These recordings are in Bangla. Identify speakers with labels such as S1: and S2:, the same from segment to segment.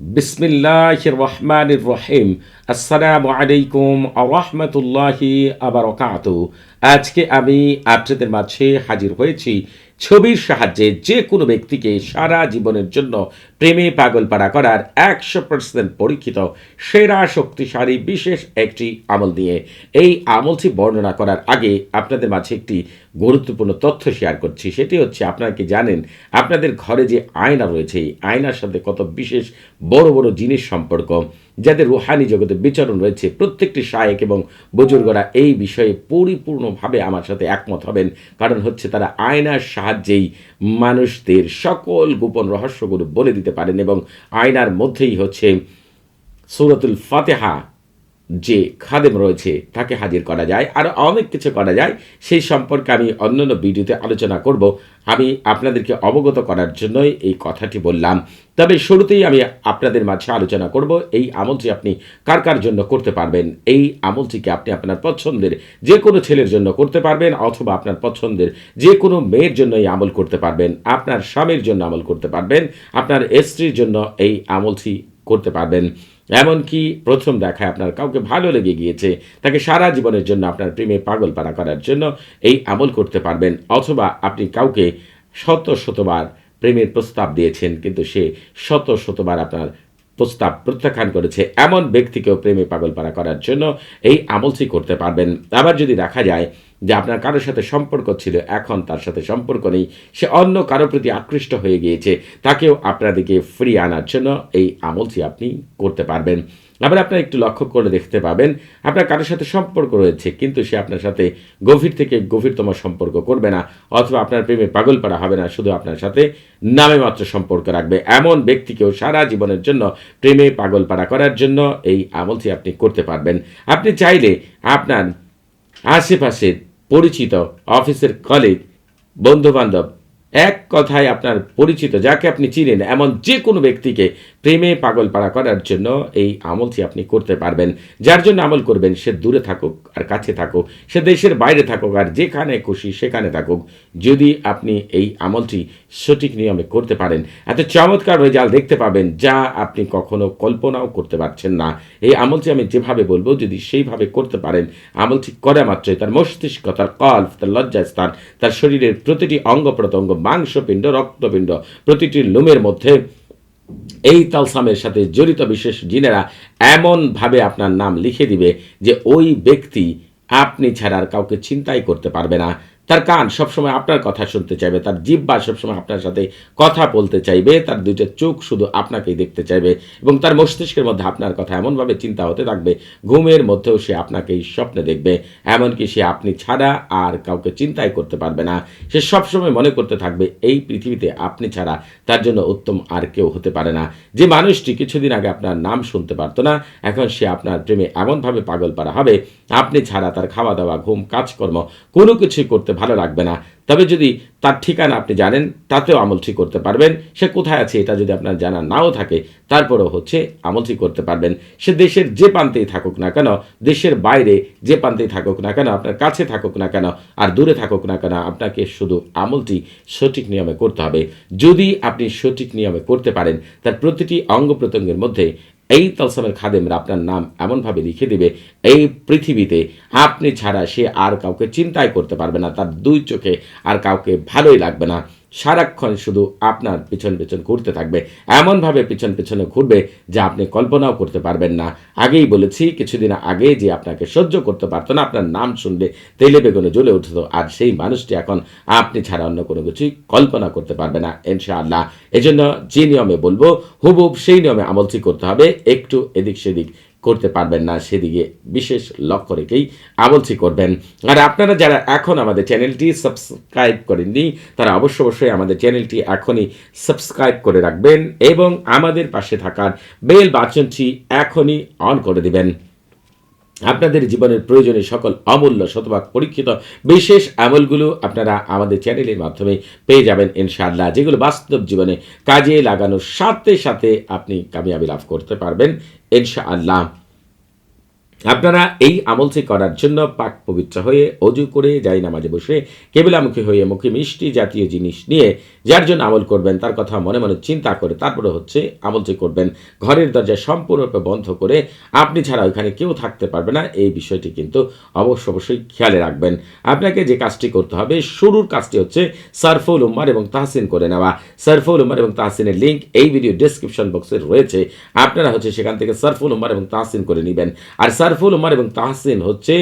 S1: বিসমিল্লাহ রহমান রহিম। আসসালামু আলাইকুম রহমতুল্লাহি আবরকাত আজকে আমি আপনাদের মাঝে হাজির হয়েছি ছবির সাহায্যে যে কোনো ব্যক্তিকে সারা জীবনের জন্য প্রেমে পাগল পাড়া করার একশো পার্সেন্ট পরীক্ষিত, সেরা শক্তিশালী, বিশেষ একটি আমল নিয়ে এই আমলটি বর্ণনা করার আগে আপনাদের মাঝে একটি গুরুত্বপূর্ণ তথ্য শেয়ার করছি। সেটি হচ্ছে, আপনারা কি জানেন, আপনাদের ঘরে যে আয়না রয়েছে, এই আয়নার সাথে কত বিশেষ বড় বড় জিনিস সম্পর্ক, যাদের রুহানি জগতে বিচরণ রয়েছে, প্রত্যেকটি শায়েক এবং বুজুর্গরা এই বিষয়ে পরিপূর্ণভাবে আমার সাথে একমত হবেন। কারণ হচ্ছে, তারা আয়নার সাহায্যেই মানুষদের সকল গোপন রহস্যগুলো বলে দিতে পারেন এবং আয়নার মধ্যেই হচ্ছে সুরতুল ফাতেহা যে খাদেম রয়েছে, তাকে হাজির করা যায়, আর অনেক কিছু করা যায়, সেই সম্পর্কে আমি অন্যান্য ভিডিওতে আলোচনা করব। আমি আপনাদেরকে অবগত করার জন্যই এই কথাটি বললাম। তবে শুরুতেই আমি আপনাদের মাঝে আলোচনা করব, এই আমলটি আপনি কার কার জন্য করতে পারবেন? এই আমলটিকে আপনি আপনার পছন্দের যে কোনো ছেলের জন্য করতে পারবেন, অথবা আপনার পছন্দের যে কোনো মেয়ের জন্য এই আমল করতে পারবেন? আপনার স্বামীর জন্য আমল করতে পারবেন, আপনার স্ত্রীর জন্য এই আমলটি করতে পারবেন। এমনকি প্রথম দেখায় আপনার কাউকে ভালো লেগে গিয়েছে, তাকে সারা জীবনের জন্য আপনার প্রেমে পাগল পাড়া করার জন্য এই আমল করতে পারবেন, অথবা আপনি কাউকে শত শতবার প্রেমের প্রস্তাব দিয়েছেন, কিন্তু সে শত শতবার আপনার প্রস্তাব প্রত্যাখ্যান করেছে, এমন ব্যক্তিকেও প্রেমে পাগল পাড়া করার জন্য এই আমলটি করতে পারবেন। আবার যদি দেখা যায় যে আপনার কারোর সাথে সম্পর্ক ছিল, এখন তার সাথে সম্পর্ক নেই। সে অন্য কারও প্রতি আকৃষ্ট হয়ে গিয়েছে। তাকেও আপনাদেরকে ফ্রি আনার জন্য এই আমলটি আপনি করতে পারবেন। আবার আপনার একটু লক্ষ্য করে দেখতে পাবেন, আপনার কারোর সাথে সম্পর্ক রয়েছে, কিন্তু সে আপনার সাথে গভীর থেকে গভীরতম সম্পর্ক করবে না, অথবা আপনার প্রেমে পাগল পাড়া হবে না, শুধু আপনার সাথে নামে মাত্র সম্পর্ক রাখবে। এমন ব্যক্তিকেও সারা জীবনের জন্য প্রেমে পাগল পাড়া করার জন্য এই আমলটি আপনি করতে পারবেন। আপনি চাইলে আপনার আশেপাশের পরিচিত অফিসের কলিগ বন্ধুবান্ধব। এক কথায় আপনার পরিচিত যাকে আপনি চিনেন, এমন যে কোনো ব্যক্তিকে প্রেমে পাগল পাড়া করার জন্য এই আমলটি আপনি করতে পারবেন। যার জন্য আমল করবেন, সে দূরে থাকুক আর কাছে থাকুক, সে দেশের বাইরে থাকুক আর যেখানে খুশি সেখানে থাকুক। যদি আপনি এই আমলটি সঠিক নিয়মে করতে পারেন, এত চমৎকার রেজাল্ট দেখতে পাবেন যা আপনি কখনো কল্পনাও করতে পারছেন না। এই আমলটি আমি যেভাবে বলব, যদি সেইভাবে করতে পারেন, আমলটি করা মাত্রই। তার মস্তিষ্ক, তার কল্প, তার লজ্জাস্থান, তার শরীরের প্রতিটি অঙ্গ প্রত্যঙ্গ মাংসপিণ্ড রক্তপিণ্ড প্রতিটি লোমের মধ্যে এই তালসামের সাথে জড়িত বিশেষ জিনেরা এমনভাবে আপনার নাম লিখে দিবে যে ওই ব্যক্তি আপনি ছাড়ার কাউকে চিন্তাই করতে পারবে না। তার কান সবসময় আপনার কথা শুনতে চাইবে, তার জিব্বা সবসময় আপনার সাথে কথা বলতে চাইবে, তার দুইটা চোখ শুধু আপনাকেই দেখতে চাইবে এবং তার মস্তিষ্কের মধ্যে আপনার কথা এমনভাবে চিন্তা হতে থাকবে, ঘুমের মধ্যেও সে আপনাকেই স্বপ্নে দেখবে, এমনকি সে আপনি ছাড়া আর কাউকে চিন্তাই করতে পারবে না। সে সবসময় মনে করতে থাকবে, এই পৃথিবীতে আপনি ছাড়া তার জন্য উত্তম আর কেউ হতে পারে না। যে মানুষটি কিছুদিন আগে আপনার নাম শুনতে পারতো না, এখন সে আপনার প্রেমে এমনভাবে পাগল পারা হবে, আপনি ছাড়া তার খাওয়া দাওয়া ঘুম, কাজকর্ম কোনো কিছুই করতে ভালো লাগবে না। তবে যদি তার ঠিকানা আপনি জানেন, তাতেও আমলটি করতে পারবেন। সে কোথায় আছে এটা যদি আপনার জানা নাও থাকে, তারপরেও হচ্ছে আমলটি করতে পারবেন। সে দেশের যে প্রান্তেই থাকুক না কেন, দেশের বাইরে যে প্রান্তেই থাকুক না কেন, আপনার কাছে থাকুক না কেন, আর দূরে থাকুক না কেন, আপনাকে শুধু আমলটি সঠিক নিয়মে করতে হবে। যদি আপনি সঠিক নিয়মে করতে পারেন, তার প্রতিটি অঙ্গ প্রত্যঙ্গের মধ্যে এই তলসামের খাদেমরা আপনার নাম এমনভাবে লিখে দিবে, এই পৃথিবীতে আপনি ছাড়া সে আর কাউকে চিন্তাই করতে পারবে না। তার দুই চোখে আর কাউকে ভালোই লাগবে না। সারাক্ষণ শুধু আপনার পিছন পিছন ঘুরতে থাকবে। এমনভাবে পিছন পিছনে ঘুরবে যা আপনি কল্পনাও করতে পারবেন না। আগেই বলেছি, কিছুদিন আগে যে আপনাকে সহ্য করতে পারতো না, আপনার নাম শুনলে তেলে বেগুনে জ্বলে উঠত। আর সেই মানুষটি এখন আপনি ছাড়া অন্য কোনো কিছুই কল্পনা করতে পারবে না, ইনশাআল্লাহ। এজন্য যে নিয়মে বলব হুবহুব সেই নিয়মে আমলটি করতে হবে। একটু এদিক সেদিক করতে পারবেন না, সেদিকে বিশেষ লক্ষ্য রেখেই আবলছি করবেন। আর আপনারা যারা এখন আমাদের চ্যানেলটি সাবস্ক্রাইব করেননি, তারা অবশ্য অবশ্যই আমাদের চ্যানেলটি এখনই সাবস্ক্রাইব করে রাখবেন এবং আমাদের পাশে থাকার বেল বাচনটি এখনই অন করে দিবেন। আপনাদের জীবনের প্রয়োজনে সকল অমূল্য শতভাগ পরীক্ষিত বিশেষ আমলগুলো আপনারা আমাদের চ্যানেলের মাধ্যমে পেয়ে যাবেন ইনশাআল্লাহ, যেগুলো বাস্তব জীবনে কাজে লাগানোর সাথে সাথে আপনি কামিয়াবি লাভ করতে পারবেন ইনশাআল্লাহ। আপনারা এই আমলটি করার জন্য পাক পবিত্র হয়ে অজু করে যাই নামাজে বসে কেবলামুখী হয়ে মুখে মিষ্টি জাতীয় জিনিস নিয়ে যার জন্য আমল করবেন, তার কথা মনে মনে চিন্তা করে তারপরে হচ্ছে আমলটি করবেন। ঘরের দরজা সম্পূর্ণরূপে বন্ধ করে আপনি ছাড়া ওইখানে কেউ থাকতে পারবে না। এই বিষয়টি কিন্তু অবশ্য অবশ্যই খেয়ালে রাখবেন। আপনাকে যে কাজটি করতে হবে, শুরুর কাজটি হচ্ছে সারফুল উম্মার এবং তাহসিন করে নেওয়া। সারফুল উম্মার এবং তাহসিনের লিঙ্ক এই ভিডিও ডিসক্রিপশন বক্সে রয়েছে। আপনারা হচ্ছে সেখান থেকে সারফুল উম্মার এবং তাহসিন করে নেবেন। আর সারফুল উমার এবং তাহসিন হচ্ছে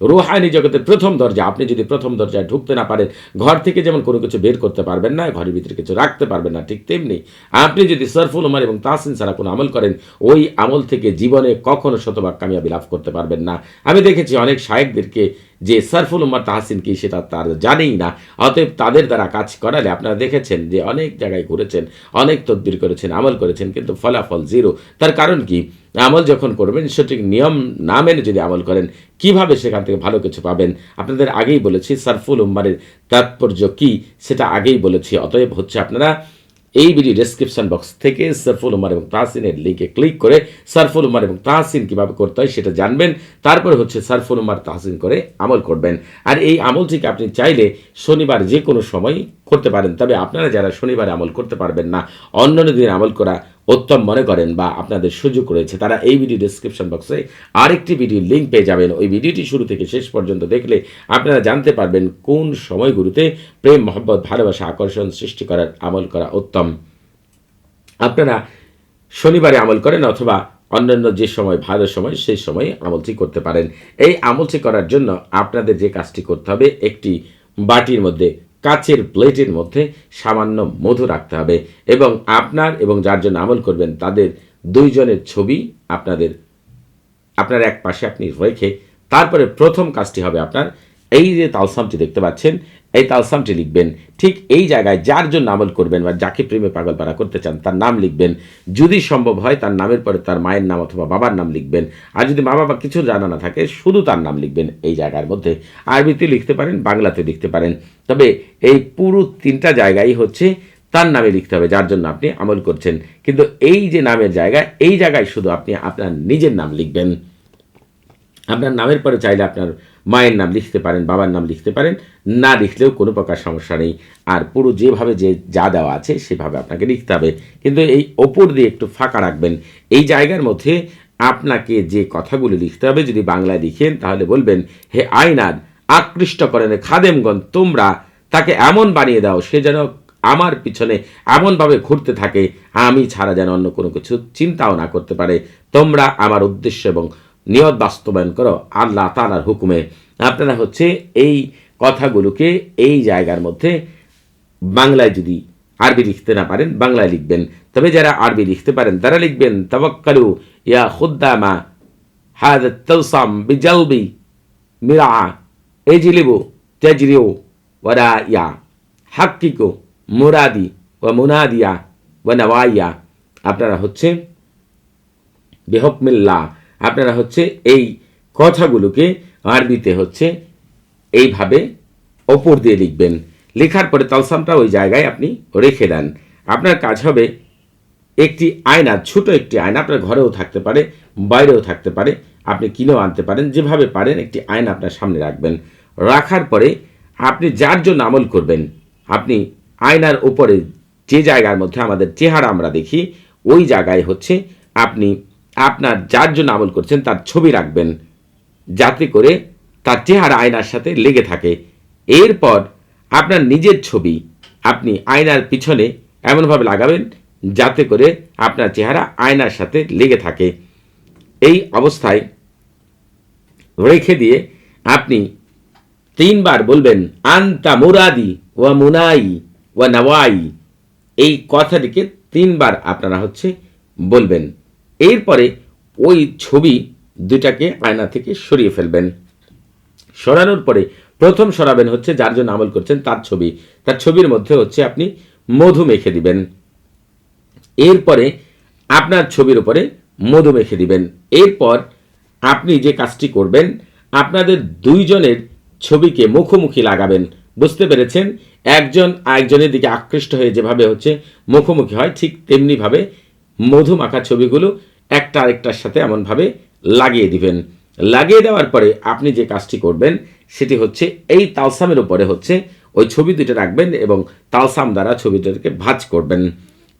S1: রোহানি জগতের প্রথম দরজা। আপনি যদি প্রথম দরজায় ঢুকতে না পারেন, ঘর থেকে যেমন কোনো কিছু বের করতে পারবেন না, ঘরের ভিতরে কিছু রাখতে পারবেন না, ঠিক তেমনি আপনি যদি সরফুল উমার এবং তাহসিন ছাড়া কোনো আমল করেন, ওই আমল থেকে জীবনে কখনো শতভাগ কামিয়াবি লাভ করতে পারবেন না। আমি দেখেছি অনেক শায়েকদেরকে যে সরফুল উম্মার তাহসিন কি সেটা তার জানেই না। অতএব তাদের দ্বারা কাজ করালে আপনারা দেখেছেন যে অনেক জায়গায় ঘুরেছেন অনেক তদবির করেছেন, আমল করেছেন, কিন্তু ফলাফল জিরো তার কারণ কি? আমল যখন করবেন, সঠিক নিয়ম না মেনে যদি আমল করেন, কীভাবে সেখান থেকে ভালো কিছু পাবেন? আপনাদের আগেই বলেছি, সারফুল উম্মারের তাৎপর্য কি? সেটা আগেই বলেছি। অতএব হচ্ছে আপনারা এই ভিডিও ডেসক্রিপশন বক্স থেকে সারফুল উমার এবং তাহসিনের লিঙ্কে ক্লিক করে সারফুল উমার এবং তাহসিন কীভাবে করতে হয় সেটা জানবেন। তারপরে হচ্ছে সারফুল উমার তাহসিন করে আমল করবেন। আর এই আমলটিকে আপনি চাইলে শনিবার যে কোনো সময় করতে পারেন। তবে আপনারা যারা শনিবারে আমল করতে পারবেন না অন্য দিন আমল করা উত্তম মনে করেন বা আপনাদের সুযোগ রয়েছে, তারা এই ভিডিও ডিসক্রিপশন বক্সে আরেকটি ভিডিও লিঙ্ক পেয়ে যাবেন। ওই ভিডিওটি শুরু থেকে শেষ পর্যন্ত দেখলে আপনারা জানতে পারবেন কোন সময়গুলোতে প্রেম, মহব্বত, ভালোবাসা, আকর্ষণ সৃষ্টি করার, আমল করা উত্তম। আপনারা শনিবারে আমল করেন অথবা অন্যান্য যে সময়, ভালো সময়, সেই সময় আমলটি করতে পারেন। এই আমলটি করার জন্য আপনাদের যে কাজটি করতে হবে, একটি বাটির মধ্যে কাচের প্লেটের মধ্যে সামান্য মধু রাখতে হবে এবং আপনার এবং যার জন্য আমল করবেন তাদের দুইজনের ছবি আপনাদের, আপনার এক পাশে আপনি রেখে তারপরে প্রথম কাজটি হবে আপনার। এই যে তালসামটি দেখতে পাচ্ছেন এই তালসামটি লিখবেন, ঠিক এই জায়গায় যার জন্য আমল করবেন বা যাকে প্রেমে পাগল পাড়া করতে চান, তার নাম লিখবেন। যদি সম্ভব হয় তার নামের পরে তার মায়ের নাম অথবা বাবার নাম লিখবেন। আর যদি মা বাবা কিছু জানা না থাকে, শুধু তার নাম লিখবেন এই জায়গার মধ্যে। আরবিতে লিখতে পারেন, বাংলাতে লিখতে পারেন। তবে এই পুরো তিনটা জায়গায় হচ্ছে তার নামে লিখতে হবে, যার জন্য আপনি আমল করছেন। কিন্তু এই যে নামের জায়গা, এই জায়গায় শুধু আপনি আপনার নিজের নাম লিখবেন। আপনার নামের পরে চাইলে আপনার মায়ের নাম লিখতে পারেন, বাবার নাম লিখতে পারেন, না লিখলেও কোনো প্রকার সমস্যা নেই। আর পুরো যেভাবে যে যা দেওয়া আছে সেভাবে আপনাকে লিখতে হবে। কিন্তু এই ওপর দিয়ে একটু ফাঁকা রাখবেন। এই জায়গার মধ্যে আপনাকে যে কথাগুলো লিখতে হবে যদি বাংলায় লিখেন, তাহলে বলবেন, হে আইনাদ আকৃষ্ট করেন খাদেমগণ, তোমরা তাকে এমন বানিয়ে দাও, সে যেন আমার পিছনে এমনভাবে ঘুরতে থাকে। আমি ছাড়া যেন অন্য কোনো কিছু চিন্তাও না করতে পারে। তোমরা আমার উদ্দেশ্য এবং নিয়ত বাস্তবায়ন করো আল্লাহ তালার হুকুমে আপনারা হচ্ছে এই কথাগুলোকে এই জায়গার মধ্যে বাংলায় যদি আরবি লিখতে না পারেন, বাংলায় লিখবেন। তবে যারা আরবি লিখতে পারেন, তারা লিখবেন তবক্কালু ইয়া খুদ্দামা হাদ তৌসাম বিজালবি মিরা, এজিলিবু তেজরিও ওরা ইয়া হাক্কিকো মুরাদি ও মুনাদিয়া ও নওয়াইয়া। আপনারা হচ্ছে বেহকমিল্লা আপনারা হচ্ছে এই কথাগুলোকে আরবিতে হচ্ছে এইভাবে ওপর দিয়ে লিখবেন। লেখার পরে তালসামটা ওই জায়গায় আপনি রেখে দেন। আপনার কাজ হবে একটি আয়না, ছোট একটি আয়না, আপনার ঘরেও থাকতে পারে, বাইরেও থাকতে পারে, আপনি কিনেও আনতে পারেন, যেভাবে পারেন একটি আয়না আপনার সামনে রাখবেন। রাখার পরে আপনি যার জন্য আমল করবেন, আপনি আয়নার উপরে যে জায়গার মধ্যে আমাদের চেহারা আমরা দেখি, ওই জায়গায় হচ্ছে আপনি আপনার যার জন্য আমল করছেন, তার ছবি রাখবেন, যাতে করে তার চেহারা আয়নার সাথে লেগে থাকে। এরপর আপনার নিজের ছবি আপনি আয়নার পিছনে এমনভাবে লাগাবেন, যাতে করে আপনার চেহারা আয়নার সাথে লেগে থাকে। এই অবস্থায় রেখে দিয়ে আপনি তিনবার বলবেন, আন্তা মুরাদি ওয়া মুনাই ওয়া নওয়াই। এই কথাটিকে তিনবার আপনারা হচ্ছে বলবেন। এরপরে ওই ছবি দুটাকে আয়না থেকে সরিয়ে ফেলবেন। সরানোর পরে প্রথম সরাবেন হচ্ছে যার জন্য আমল করছেন তার ছবি। তার ছবির মধ্যে হচ্ছে আপনি মধু মেখে দিবেন। এরপরে আপনার ছবির উপরে মধু মেখে দিবেন। এরপর আপনি যে কাজটি করবেন, আপনাদের দুইজনের ছবিকে মুখোমুখি লাগাবেন। বুঝতে পেরেছেন? একজন আরেকজনের দিকে আকৃষ্ট হয়ে যেভাবে হচ্ছে মুখোমুখি হয়, ঠিক তেমনিভাবে মধু মাখা ছবিগুলো একটা আরেকটার সাথে এমনভাবে লাগিয়ে দিবেন। লাগিয়ে দেওয়ার পরে আপনি যে কাজটি করবেন, সেটি হচ্ছে এই তালসামের উপরে হচ্ছে ওই ছবি দুটো রাখবেন এবং তালসাম দ্বারা ছবি দুটোকে ভাঁজ করবেন।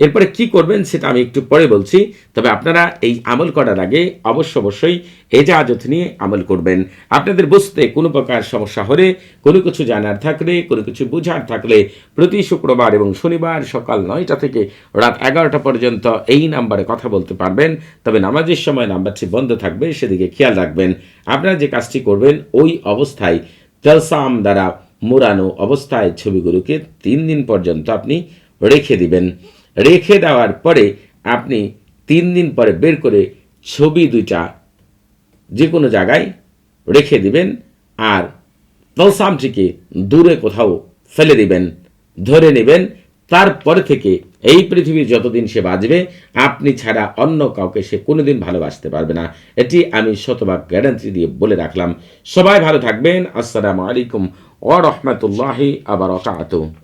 S1: এরপরে কি করবেন সেটা আমি একটু পরে বলছি। তবে আপনারা এই আমল করার আগে অবশ্য অবশ্যই এজাজত নিয়ে আমল করবেন। আপনাদের বুঝতে কোনো প্রকার সমস্যা হলে, কোনো কিছু জানার থাকলে, কোনো কিছু বোঝার থাকলে প্রতি শুক্রবার এবং শনিবার সকাল নয়টা থেকে রাত এগারোটা পর্যন্ত এই নাম্বারে কথা বলতে পারবেন। তবে নামাজের সময় নাম্বারটি বন্ধ থাকবে, সেদিকে খেয়াল রাখবেন। আপনারা যে কাজটি করবেন, ওই অবস্থায় তেলসাম দ্বারা মোড়ানো অবস্থায় ছবিগুলোকে তিন দিন পর্যন্ত আপনি রেখে দিবেন। রেখে দেওয়ার পরে আপনি তিন দিন পরে বের করে ছবি দুইটা যে কোনো জায়গায় রেখে দিবেন আর তলসামটিকে দূরে কোথাও ফেলে দিবেন, ধরে নেবেন। তারপরে থেকে এই পৃথিবীর যতদিন সে বাঁচবে, আপনি ছাড়া অন্য কাউকে সে কোনোদিন ভালোবাসতে পারবে না। এটি আমি শতভাগ গ্যারান্টি দিয়ে বলে রাখলাম। সবাই ভালো থাকবেন। আসসালামু আলাইকুম ও রহমতুল্লাহি আবার